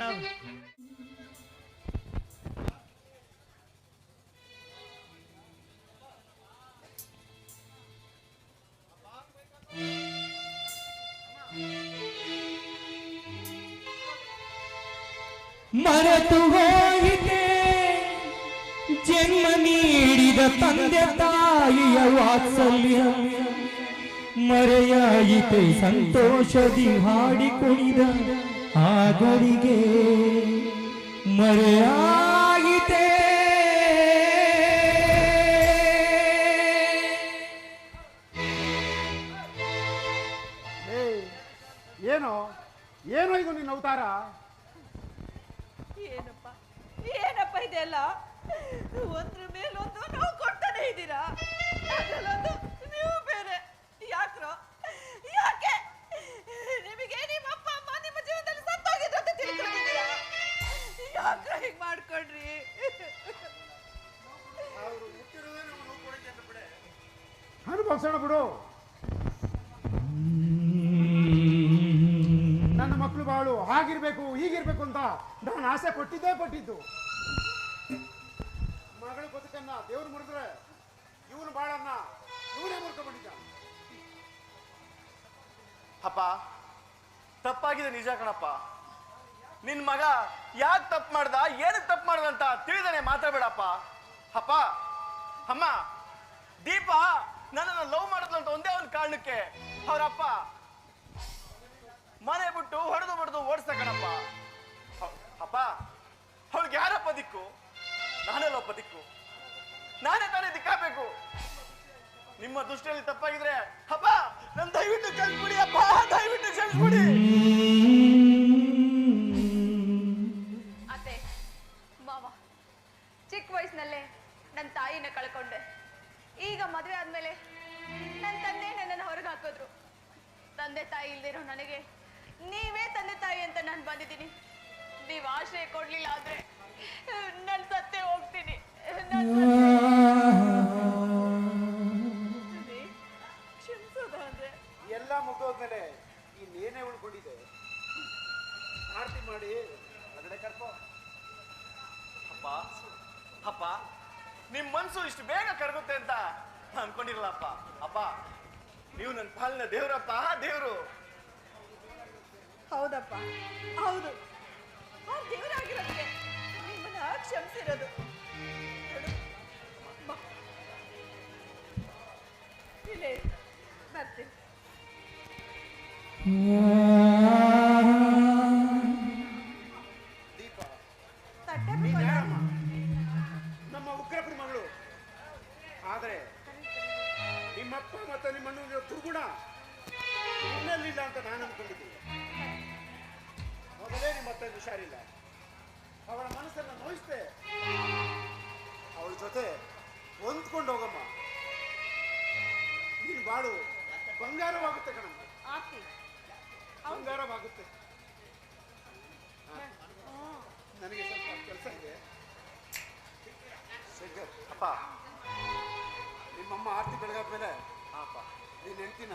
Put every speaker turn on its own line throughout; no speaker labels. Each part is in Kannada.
ಕಣ
ಮರೆತು ಹೋಗಿದೆ ಜನ್ಮ ನೀಡಿದ ತಂದೆ ತಾಯಿಯ ವಾತ್ಸಲ್ಯ. ಮರೆಯಾಯಿತೆ ಸಂತೋಷದಿ ಹಾಡಿ ಕುಣಿದ ಆಗರಿಗೆ ಮರೆಯಾಯಿತೆ
ಏನೋ ಏನು? ಏನೋ ಇದು ನಿನ್ನ ಅವತಾರ?
ಏನಪ್ಪ? ಏನಪ್ಪ ಇದೆಲ್ಲ? ಒಂದ್ರ ಮೇಲೊಂದು ನಾವು ಕೊಡ್ತಾನೆ
ಅನುಭವಿಸೋಣ ಬಿಡು. ನನ್ನ ಮಕ್ಕಳು ಬಾಳು, ಹಾಗಿರ್ಬೇಕು, ಹೀಗಿರ್ಬೇಕು ಅಂತ ನಾನು ಆಸೆ ಪಟ್ಟಿದ್ದೇ ಪಟ್ಟಿದ್ದು. ಮಗಳ ಬದುಕನ್ನ ದೇವ್ರು ಮುರಿದ್ರೆ ಇವನು ಬಾಳನ್ನ ಇವನೇ ಮುರ್ಕೊಂಡ್ಬಿಟ್ಟಿದ್ದ.
ಅಪ್ಪ, ತಪ್ಪಾಗಿದೆ ನಿಜ ಕಣಪ್ಪ. ನಿನ್ ಮಗ ಯಾಕೆ ತಪ್ಪು ಮಾಡ್ದ ಏನಕ್ಕೆ ತಪ್ಪು ಮಾಡ್ದ ಅಂತ ತಿಳಿದಾನೆ ಮಾತಾಡ್ಬೇಡಪ್ಪ ಅಪ್ಪ, ಅಮ್ಮ, ದೀಪ ನನ್ನನ್ನು ಲವ್ ಮಾಡಿದ್ಲು ಅಂತ ಒಂದೇ ಒಂದು ಕಾರಣಕ್ಕೆ. ಅವರಪ್ಪ, ಮನೆ ಬಿಟ್ಟು ಹೊಡೆದು ಹೊಡೆದು ಓಡಿಸ್ದ ಕಣಪ್ಪ. ಅಪ್ಪ, ಅವಳಿಗೆ ಯಾರಪ್ಪ ದಿಕ್ಕು? ನಾನೆಲ್ಲಪ್ಪ ದಿಕ್ಕು. ನಾನೇ ತಾನೇ ದಿಕ್ಕಾಗಬೇಕು. ನಿಮ್ಮ ದೃಷ್ಟಿಯಲ್ಲಿ ತಪ್ಪಾಗಿದ್ರೆ, ಅಪ್ಪ, ನನ್ ದಯವಿಟ್ಟು ಕ್ಷಮಿಸ್ಬಿಡಿ ಅಪ್ಪ, ದಯವಿಟ್ಟು ಕ್ಷಮಿಸ್ಬಿಡಿ
ಮದುವೆ ಆದ್ಮೇಲೆ ನನ್ನ ತಂದೆ ನನ್ನನ್ನು ಹೊರಗೆ ಹಾಕಿದ್ರು. ತಂದೆ ತಾಯಿ ಇಲ್ದಿರೋ ನನಗೆ ನೀವೇ ತಂದೆ ತಾಯಿ ಅಂತ ನಾನು ಬಂದಿದ್ದೀನಿ. ನೀವು ಆಶ್ರಯ ಕೊಡ್ಲಿಲ್ಲ ಆದ್ರೆ ನಾನು ಸತ್ತೇ ಹೋಗ್ತೀನಿ.
ಎಲ್ಲ ಮುಗ್ದೋದ್ಮೇಲೆ ಇನ್ನೇನೇ ಉಳ್ಕೊಂಡಿದೆ. ಆರತಿ ಮಾಡಿ ಹೊರಗಡೆ ಕರ್ಕೋ.
ಅಪ್ಪ ಅಪ್ಪ ನಿಮ್ ಮನ್ಸು ಇಷ್ಟು ಬೇಗ ಕರಗುತ್ತೆ ಅಂತ ಅನ್ಕೊಂಡಿರಲ್ಲಪ್ಪ ಅಪ್ಪ ನೀವು ನನ್ನ ಪಾಲಿನ ದೇವ್ರಪ್ಪ ದೇವ್ರು.
ಹೌದಪ್ಪ ಹೌದು. ಆ ದೇವರಾಗಿರೋದಕ್ಕೆ ನಿಮ್ಮನ್ನ ಕ್ಷಮಿಸಿರೋದು. ಬಾ. ಇಲ್ಲೇ ಇರು. ಬರ್ತೀನಿ.
ನಿನ್ನಲ್ಲಿಲ್ಲ ಅಂತ ನಾನು ಅಂದ್ಕೊಂಡಿದ್ದೀನಿ ಮೊದಲೇ ನಿಮ್ಮ ಅತ್ತ ಹುಷಾರಿಲ್ಲ. ಅವಳ ಮನಸ್ಸನ್ನು ನೋಯಿಸ್ತೆ ಅವಳ ಜೊತೆ ಹೊಂದ್ಕೊಂಡು ಹೋಗಮ್ಮ. ನೀನು ಬಾಳು. ಬಂಗಾರವಾಗುತ್ತೆ ಕಣಮ್ಮ. ಬಂಗಾರವಾಗುತ್ತೆ. ನನಗೆ ಸ್ವಲ್ಪ ಕೆಲಸ ಇದೆ. ಶಂಕರ್
ಅಪ್ಪ.
ನಿಮ್ಮಮ್ಮ ಆರತಿ ಬೆಳಗಾದ್ಮೇಲೆ
ಅಪ್ಪ.
ನೀನು ಹೆಂಡ್ತಿನ?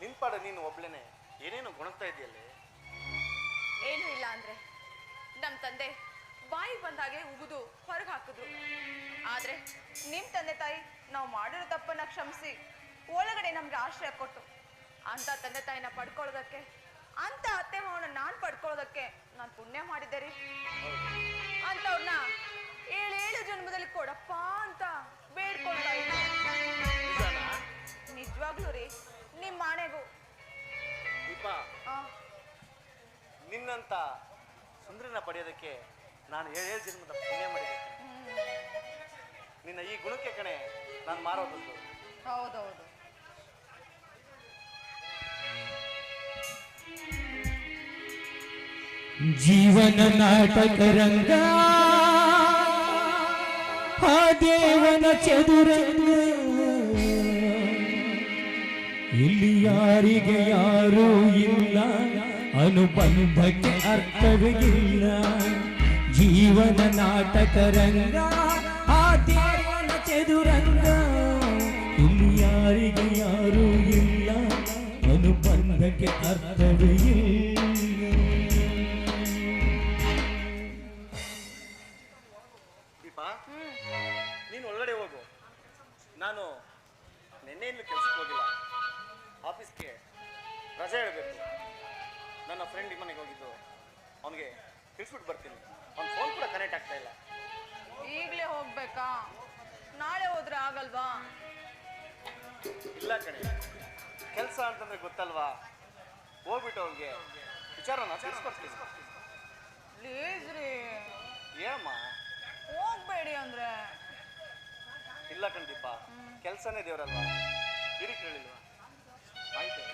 ನಿನ್
ಪಾಡ ನೀನು ಒಬ್ಳೇನೆ. ಏನೇನು ಗುಣಗ್ತಾ ಇದೆಯಲ್ಲೇ?
ಏನೂ ಇಲ್ಲ ಅಂದ್ರೆ ನಮ್ ತಂದೆ ಬಾಯಿ ಬಂದಾಗೆ ಉಗಿದು ಹೊರಗೆ ಹಾಕಿದ್ರು. ಆದ್ರೆ ನಿಮ್ ತಂದೆ ತಾಯಿ ನಾವು ಮಾಡಿರೋ ತಪ್ಪನ್ನ ಕ್ಷಮಿಸಿ ಒಳಗಡೆ ನಮ್ಗೆ ಆಶ್ರಯ ಕೊಟ್ಟು. ಅಂತ ತಂದೆ ತಾಯಿನ ಪಡ್ಕೊಳ್ಳೋದಕ್ಕೆ ಅಂತ ಅತ್ತೆ ಮಾವನ ನಾನು ಪಡ್ಕೊಳ್ಳೋದಕ್ಕೆ ನಾನು ಪುಣ್ಯ ಮಾಡಿದ್ದೆ ರೀ. ಅಂತವ್ರನ್ನ ಏಳೇಳು ಜನ್ಮದಲ್ಲಿ ಕೊಡಪ್ಪ ಅಂತ
ಪಡೆಯೋದಕ್ಕೆ ನಾನು ಏಳು ಜನ್ಮದ ಪುಣ್ಯ ಮಾಡಿದೆ. ನಿನ್ನ ಈ ಗುಣಕ್ಕೆ ಕಣೆ ನಾನು ಮಾರೋದು.
ಹೌದೌದು.
ಜೀವನ ನಾಟಕ ರಂಗ ಆ ದೇವನ ಚದುರಂಗ ಇಲ್ಲಿ ಯಾರಿಗೆ ಯಾರೂ ಇಲ್ಲ. ಅನುಬಂಧಕ್ಕೆ ಅರ್ಥವಿಲ್ಲ. ಜೀವನ ನಾಟಕ ರಂಗ ಆ ದೇವನ ಚದುರಂಗ. ಇಲ್ಲಿ ಯಾರಿಗೆ ಯಾರೂ ಇಲ್ಲ. ಅನುಬಂಧಕ್ಕೆ ಅರ್ಥವೇ ಇಲ್ಲ
ದೀಪ, ನೀನು ಒಳಗಡೆ ಹೋಗು. ನಾನು ನಿನ್ನೆಯಿಂದ ಕೆಲಸಕ್ಕೆ ಹೋಗಿಲ್ಲ. ಆಫೀಸ್ಗೆ ರಜೆ ಹೇಳಬೇಕು ನನ್ನ ಫ್ರೆಂಡ್ ಮನೆಗೆ ಹೋಗಿದ್ದು. ಅವನಿಗೆ ತಿಳಿಸ್ಬಿಟ್ಟು ಬರ್ತೀನಿ. ಅವ್ನ ಫೋನ್ ಕೂಡ ಕನೆಕ್ಟ್ ಆಗ್ತಾ ಇಲ್ಲ.
ಈಗಲೇ ಹೋಗ್ಬೇಕಾ? ನಾಳೆ ಹೋದ್ರೆ ಆಗಲ್ವಾ?
ಇಲ್ಲ ಕಣೆ. ಕೆಲಸ ಅಂತಂದ್ರೆ ಗೊತ್ತಲ್ವಾ? ಹೋಗ್ಬಿಟ್ಟು ಅವ್ನಿಗೆ ವಿಚಾರನ ತಿಳಿಸ್ಕೊಡ್ತೀನಿ.
ಪ್ಲೀಸ್ ರೀ. ಹೋಗ್ಬೇಡಿ ಅಂದ್ರೆ.
ಇಲ್ಲ ಕಣ್ದೀಪ ಕೆಲಸನೇ ದೇವರಲ್ವಾ? ಹಿರಿ ಕೇಳಿಲ್ವಾ? ಆಯ್ತು.